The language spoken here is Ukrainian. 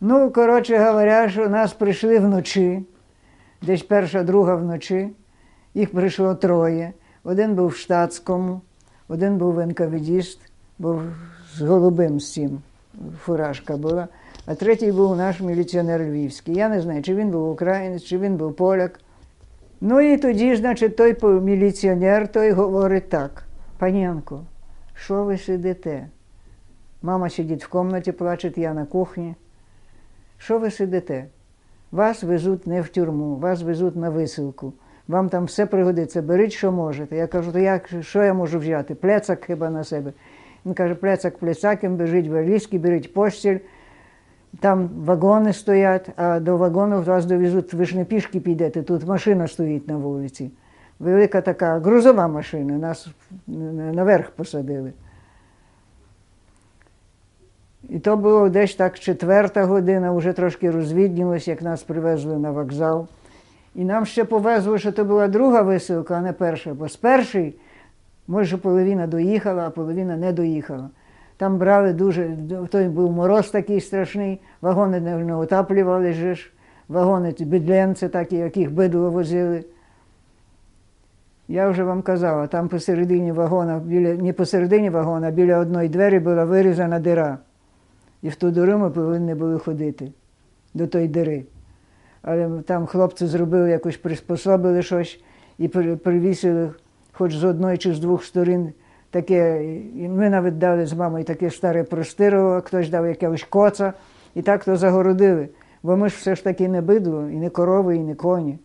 Ну, коротше говоря, що нас прийшли вночі, десь перша, друга вночі. Їх прийшло троє. Один був в штатському, один був НКВДіст, був з голубим з фуражка була, а третій був наш міліціонер львівський. Я не знаю, чи він був українець, чи він був поляк. Ну і тоді, значить, той міліціонер той говорить так: панянко, що ви сидите? Мама сидить в кімнаті, плаче, я на кухні. Що ви сидите? Вас везуть не в тюрму, вас везуть на висилку. Вам там все пригодиться, беріть, що можете. Я кажу, то як, що я можу взяти? Пляцак хіба на себе. Він каже, пляцак пляцаком, беріть валізки, беріть постіль. Там вагони стоять, а до вагону вас довезуть, ви ж не пішки підете, тут машина стоїть на вулиці. Велика така грузова машина, нас наверх посадили. І то було десь так четверта година, вже трошки розвіднілось, як нас привезли на вокзал. І нам ще повезли, що це була друга висилка, а не перша. Бо з першої, може, половина доїхала, а половина не доїхала. Там брали дуже, той був мороз такий страшний, вагони не, отаплювали же ж, вагони бідленці такі, яких бидло возили. Я вже вам казала, там посередині вагона, біля, не посередині вагона, біля одної двері була вирізана дира. І в ту диру ми повинні були ходити до тої дири. Але там хлопці зробили якось приспособили щось і привісили хоч з одної чи з двох сторін таке. І ми навіть дали з мамою таке старе простирово, хтось дав якогось коца, і так то загородили. Бо ми ж все ж таки не бидло, і не корови, і не коні.